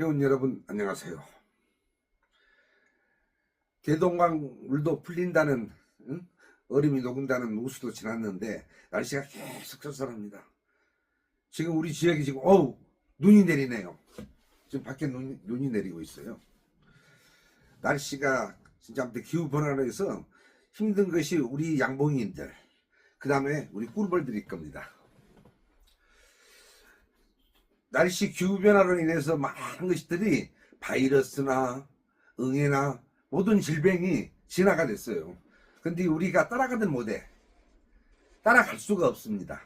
회원 여러분 안녕하세요. 대동강 물도 풀린다는 응? 얼음이 녹는다는 우수도 지났는데 날씨가 계속 쌀쌀합니다. 지금 우리 지역이 지금 어우 눈이 내리네요. 지금 밖에 눈, 눈이 내리고 있어요. 날씨가 진짜 아무튼 기후 변화로 해서 힘든 것이 우리 양봉인들 그 다음에 우리 꿀벌들일 겁니다. 날씨 기후 변화로 인해서 많은 것들이 바이러스나 응애나 모든 질병이 진화가 됐어요. 근데 우리가 따라가든 못해. 따라갈 수가 없습니다.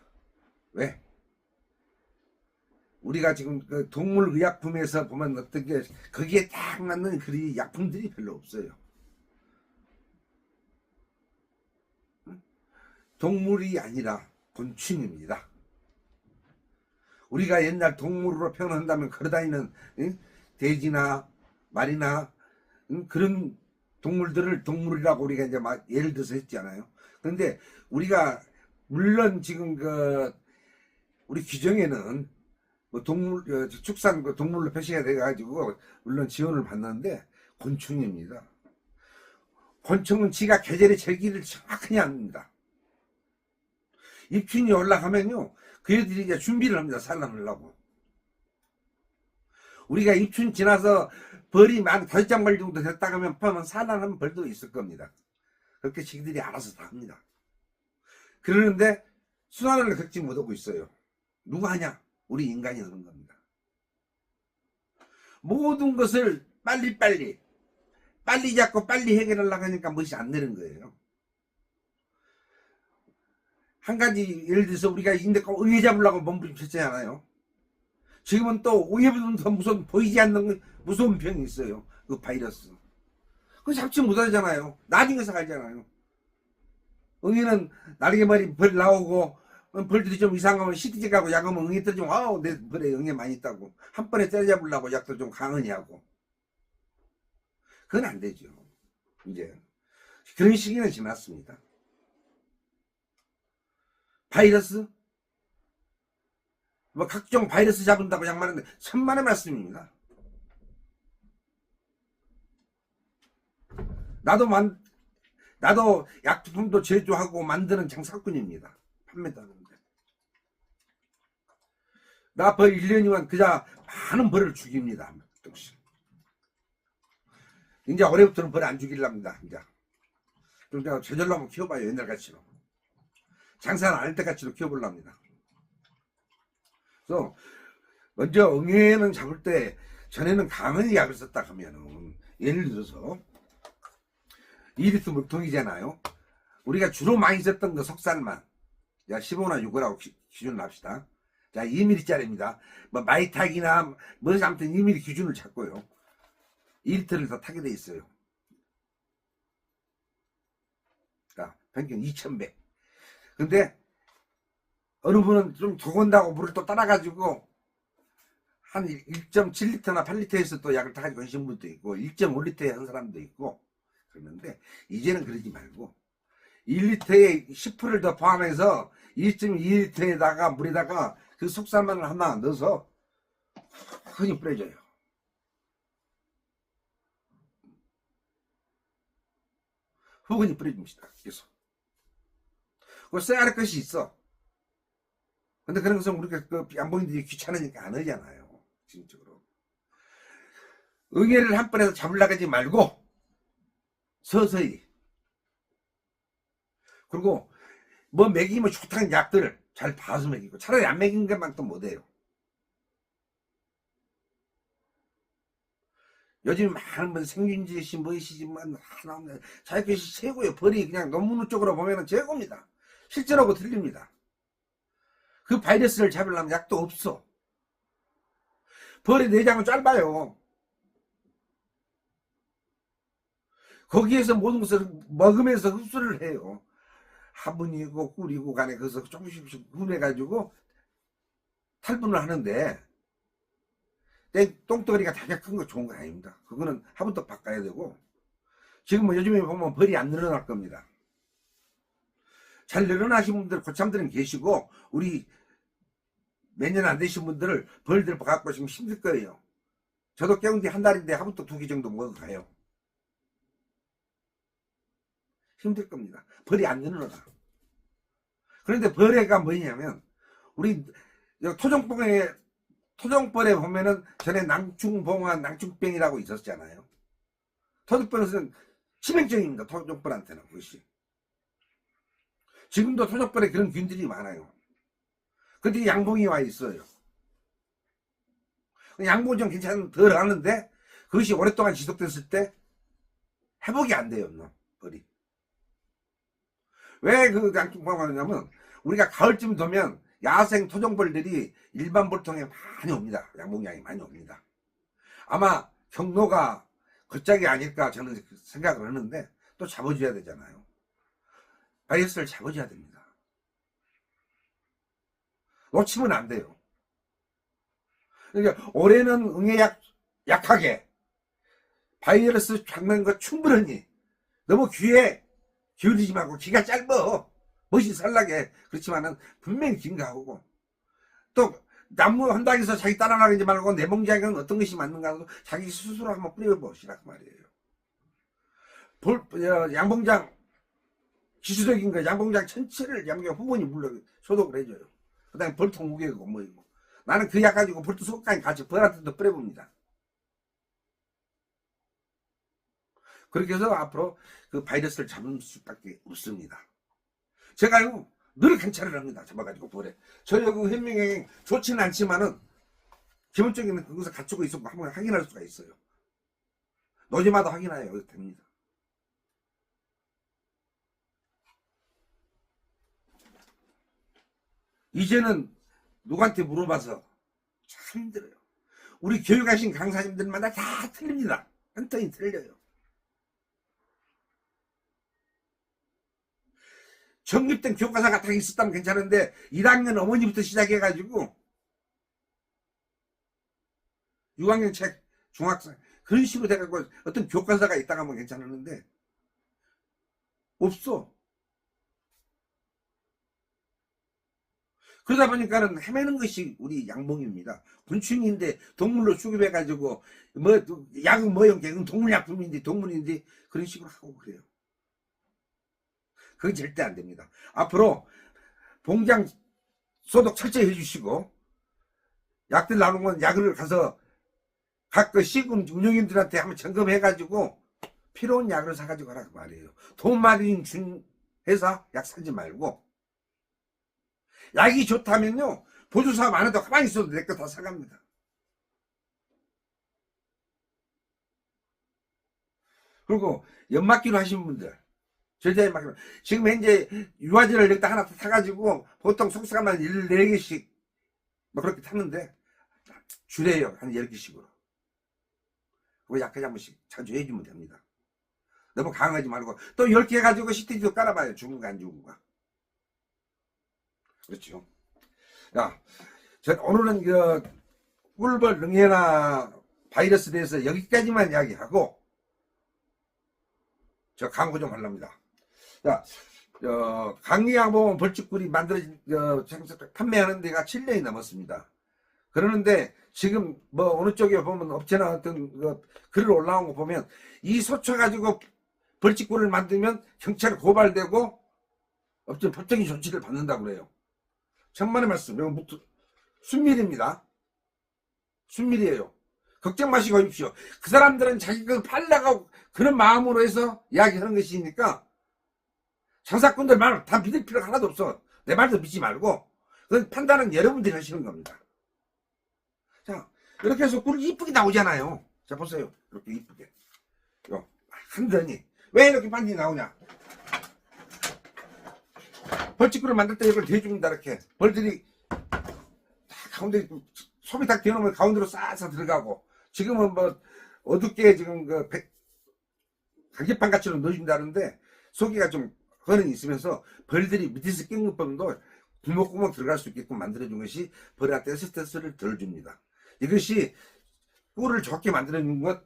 왜? 우리가 지금 그 동물 의약품에서 보면 어떤 게 거기에 딱 맞는 그 약품들이 별로 없어요. 응? 동물이 아니라 곤충입니다. 우리가 옛날 동물로 표현한다면 걸어다니는 응? 돼지나 말이나 응? 그런 동물들을 동물이라고 우리가 이제 막 예를 들어서 했잖아요. 그런데 우리가 물론 지금 그 우리 규정에는 뭐 동물 어, 축산 그 동물로 표시가 돼가지고 물론 지원을 받는데 곤충입니다. 곤충은 지가 계절의 절기를 정확하게 압니다. 입춘이 올라가면요, 그 애들이 이제 준비를 합니다. 산란하려고. 우리가 입춘 지나서 벌이 만 다섯 장벌 정도 됐다 그러면 파면 산란하면 벌도 있을 겁니다. 그렇게 지들이 알아서 다 합니다. 그러는데 순환을 겪지 못하고 있어요. 누가 하냐? 우리 인간이 하는 겁니다. 모든 것을 빨리빨리 빨리 잡고 빨리 해결하려고 하니까 멋이 안 되는 거예요. 한 가지 예를 들어서 우리가 인대가 의회 잡으려고 몸부림쳤잖아요. 지금은 또 의회보다 더 무서운 보이지 않는 무서운 병이 있어요. 그 바이러스. 그거 잡지 못하잖아요. 나중에서 알잖아요. 응애는 날개 머리 벌 나오고 벌들이 좀 이상하면 시티지 가고 약하면 응애 떨어지면 아우 내 벌에 응애 많이 있다고 한 번에 때려잡으려고 약도 좀 강하니 하고 그건 안 되죠. 이제 그런 시기는 지났습니다. 바이러스 뭐 각종 바이러스 잡은다고 양말하는데 천만의 말씀입니다. 나도 만 나도 약품도 제조하고 만드는 장사꾼입니다. 판매도 하는데. 나 벌 1년이면 그자 많은 벌을 죽입니다. 조금씩. 이제 올해부터는 벌 안 죽일랍니다. 이제. 좀 제가 저절로 한번 키워봐요. 옛날 같이로. 장사를 안 할때 같이로 키워보랍니다. 그래서 먼저 응애는 잡을 때 전에는 강은 약을 썼다 하면은 예를 들어서 2리터 물통이잖아요. 우리가 주로 많이 썼던 거 석산만 자 15나 6이라고 기준을 합시다. 자 2mm짜리입니다. 뭐 마이탁이나 뭐 아무튼 2mm 기준을 잡고요. 2리터를 더 타게 돼 있어요. 자 평균 2,100. 근데 어느 분은 좀 적은다고 물을 또 따라가지고 한 1.7리터나 8리터에서 또 약을 타가지고 하신 분도 있고 1.5리터에 한 사람도 있고 그러는데 이제는 그러지 말고 1리터에 10%를 더 포함해서 2.2리터에다가 물에다가 그 속살만을 하나 넣어서 흔히 뿌려줘요. 후근히 뿌려줍니다. 계속. 그 써야 할 것이 있어. 근데 그런 것은 우리가 그 양봉인들이 귀찮으니까 안 하잖아요. 진적으로. 응애를 한 번에 잡으려고 하지 말고 서서히. 그리고 뭐 먹이면 좋다는 약들을 잘 봐서 먹이고 차라리 안 먹인 것만 또 못해요. 요즘 많은 분 생균지시 뭐시지만 하나 없네. 자기것이 최고예요. 벌이 그냥 논문 쪽으로 보면 최고입니다. 실제로하고 틀립니다. 그 바이러스를 잡으려면 약도 없어. 벌의 내장은 짧아요. 거기에서 모든 것을 먹으면서 흡수를 해요. 화분이고 꿀이고 간에 거기서 조금씩 분해가지고 탈분을 하는데 내 똥덩어리가 되게 큰거 좋은 거 아닙니다. 그거는 화분도 바꿔야 되고 지금 뭐 요즘에 보면 벌이 안 늘어날 겁니다. 잘 늘어나신 분들 고참들은 계시고 우리 몇 년 안 되신 분들을 벌들 갖고 지금 힘들 거예요. 저도 깨운 지 한 달인데 하부터 두 개 정도 먹어가요. 힘들 겁니다. 벌이 안 늘어나. 그런데 벌레가 뭐냐면, 우리 토종병에, 토종벌에 보면은 전에 낭충봉화, 낭충병이라고 있었잖아요. 토종벌은 치명적입니다. 토종벌한테는 그것이. 지금도 토종벌에 그런 균들이 많아요. 근데 양봉이 와 있어요. 양봉이 좀 괜찮은, 덜 하는데, 그것이 오랫동안 지속됐을 때, 회복이 안 돼요, 너, 벌이. 왜그 양충봉을 하냐면, 우리가 가을쯤 되면, 야생 토종벌들이 일반 벌통에 많이 옵니다. 양봉양이 많이 옵니다. 아마 경로가 그 짝이 아닐까 저는 생각을 하는데, 또 잡아줘야 되잖아요. 바이러스를 잡아줘야 됩니다. 놓치면 안 돼요. 그러니까 올해는 응애 약, 약하게 바이러스 거 충분하니 너무 귀에 기울이지 말고 귀가 짧어 멋이 살라게 그렇지만은 분명히 긴가 하고 또 나무 한 당에서 자기 따라가지 말고 내 몽장은 어떤 것이 맞는가 하고 자기 스스로 한번 뿌려보시라 그 말이에요. 볼, 어, 양봉장 기술적인 거 양봉장 전체를 양봉 후보님 물러 소독을 해줘요. 그 다음에 벌통 무게고 뭐이고 나는 그 약 가지고 벌통 속까지 같이 벌한테도 뿌려봅니다. 그렇게 해서 앞으로 그 바이러스를 잡을 수밖에 없습니다. 제가요 늘 괜찮을 합니다. 잡아가지고 벌에. 저희 그 현명에 좋지는 않지만은 기본적인 그것을 갖추고 있었고 한번 확인할 수가 있어요. 노제마다 확인해야 됩니다. 이제는 누구한테 물어봐서 참 힘들어요. 우리 교육하신 강사님들마다 다 틀립니다. 한 턴이 틀려요. 정립된 교과서가 다 있었다면 괜찮은데 1학년 어머니부터 시작해가지고 6학년 책, 중학생 그런 식으로 돼가지고 어떤 교과서가 있다가 하면 괜찮았는데 없어. 그러다 보니까는 헤매는 것이 우리 양봉입니다. 곤충인데 동물로 수급해가지고 뭐 약은 뭐용 개은 동물약품인데 동물인데 그런 식으로 하고 그래요. 그건 절대 안 됩니다. 앞으로 봉장 소독 철저히 해주시고 약들 나오는 약을 가서 각그 시군 운영인들한테 한번 점검해가지고 필요한 약을 사가지고 가라 그 말이에요. 돈 많이 준 회사 약 사지 말고 약이 좋다면요 보조사 많아도 가만히 있어도 내 거 다 사갑니다. 그리고 연막기로 하신 분들 절대 연막기로 지금 현재 유아지를 여기다 하나 타가지고 보통 속사가만 14개씩 뭐 그렇게 탔는데 줄여요 한 10개씩으로 그거 약까지 한 번씩 자주 해주면 됩니다. 너무 강하지 말고 또 10개 가지고 시티지도 깔아봐요 안 죽은 거 그렇죠. 야, 저 오늘은 그 꿀벌 능해나 바이러스에 대해서 여기까지만 이야기하고 저 광고 좀 하렵니다. 자, 어, 강리양봉 벌집꿀이 만들어진 어, 판매하는 데가 7년이 넘었습니다. 그러는데 지금 뭐 어느 쪽에 보면 업체나 어떤 그 글을 올라온 거 보면 이 소쳐 가지고 벌집꿀을 만들면 경찰 고발되고 어떤 법적인 조치를 받는다고 그래요. 천만의 말씀. 이거 묵- 순밀입니다. 순밀이에요. 걱정 마시고 오십시오. 그 사람들은 자기가 팔려고 그런 마음으로 해서 이야기하는 것이니까 장사꾼들 말 다 믿을 필요가 하나도 없어. 내 말도 믿지 말고 그 판단은 여러분들이 하시는 겁니다. 자 이렇게 해서 꿀이 이쁘게 나오잖아요. 자 보세요. 이렇게 이쁘게. 요, 한 던이. 왜 이렇게 반지 나오냐? 벌집구를 만들 때 이걸 대줍니다 이렇게 벌들이 다 가운데 소비 딱 되어놓으면 가운데로 싹싹 들어가고 지금은 뭐 어둡게 지금 그 백- 가게판 같이는 넣어준다는데 속이가 좀 허는 있으면서 벌들이 밑에서 끼는 법도 구멍구멍 들어갈 수 있게끔 만들어준 것이 벌한테 스트레스를 덜 줍니다. 이것이 꿀을 좋게 만들어준 것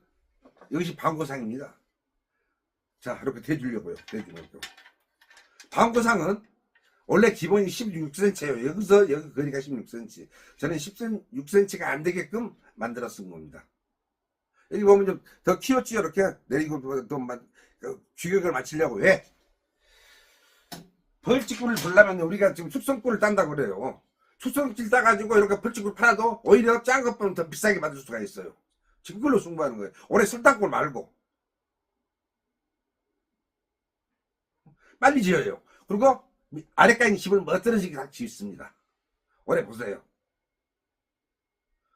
이것이 방고상입니다. 자 이렇게 대주려고요. 대주는 거 방고상은 원래 기본이 16cm예요. 여기서 여기 거리가 16cm. 저는 16cm가 안 되게끔 만들어 쓴 겁니다. 여기 보면 좀 더 키웠지 이렇게 내리고 또 막, 그 규격을 맞추려고 왜? 벌집꿀을 불려면 우리가 지금 숙성꿀을 딴다고 그래요. 숙성질 따가지고 이렇게 벌집꿀 팔아도 오히려 짠 것보다 더 비싸게 받을 수가 있어요. 지금 그걸로 승부하는 거예요. 올해 설탕꿀 말고. 빨리 지어요. 그리고 아래까지 집을 멋들어지게 다 지었습니다. 올해 보세요.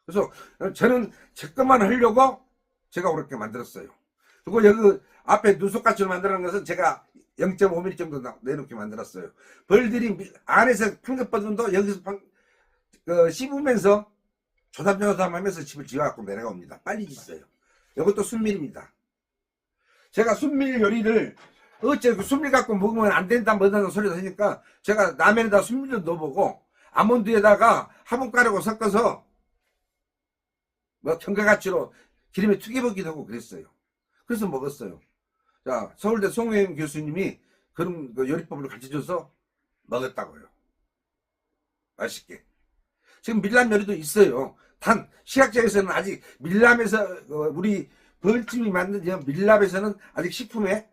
그래서 저는 제 것만 하려고 제가 그렇게 만들었어요. 그리고 여기 앞에 눈속같이 만드는 것은 제가 0.5mm 정도 나- 내놓게 만들었어요. 벌들이 미- 안에서 큰것 버든도 여기서 방- 그 씹으면서 조담조담 하면서 집을 지어갖고 내려옵니다. 빨리 짓어요. 이것도 순밀입니다. 제가 순밀 요리를 어째 그 순밀 갖고 먹으면 안 된다 뭐다는 소리를 하니까 제가 라면에다 순밀을 넣어보고 아몬드에다가 화분가루고 섞어서 뭐 경과같이로 기름에 튀겨보기도 하고 그랬어요. 그래서 먹었어요. 자 서울대 송혜임 교수님이 그런 그 요리법을 가르쳐줘서 먹었다고요. 맛있게. 지금 밀람 요리도 있어요. 단 시각적에서는 아직 밀람에서 어, 우리 벌집이 만든 이 밀랍에서는 아직 식품에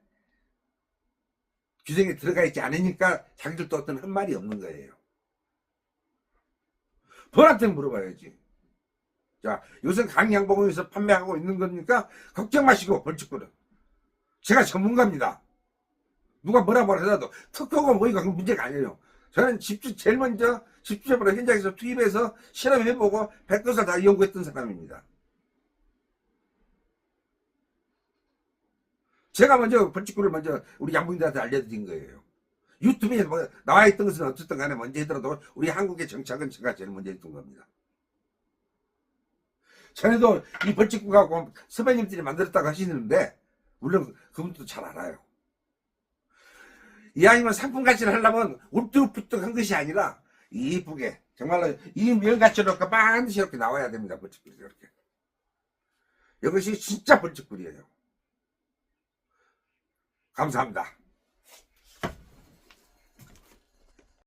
규정에 들어가 있지 않으니까 자기들도 어떤 한 말이 없는 거예요. 벌한테 물어봐야지. 자, 요새 강양봉에서 판매하고 있는 거니까 걱정 마시고 벌집거는 제가 전문가입니다. 누가 뭐라 뭐라 하더라도 특허가 뭐니까 그건 문제가 아니에요. 저는 집주 제일 먼저 집주자보다 현장에서 투입해서 실험해보고 백것을 다 연구했던 사람입니다. 제가 먼저 벌칙구를 먼저 우리 양분들한테 알려드린 거예요. 유튜브에 뭐 나와 있던 것은 어쨌든 간에 먼저 하더라도 우리 한국의 정착은 제가 제일 먼저 했던 겁니다. 전에도 이 벌칙구가 선배님들이 만들었다고 하시는데 물론 그분도 잘 알아요. 이왕이면 상품 가치를 하려면 울뚝불뚝한 것이 아니라 이쁘게 정말로 이 면가치로 반드시 이렇게 나와야 됩니다. 벌칙꿀이 이렇게. 이것이 진짜 벌칙꿀이에요. 감사합니다.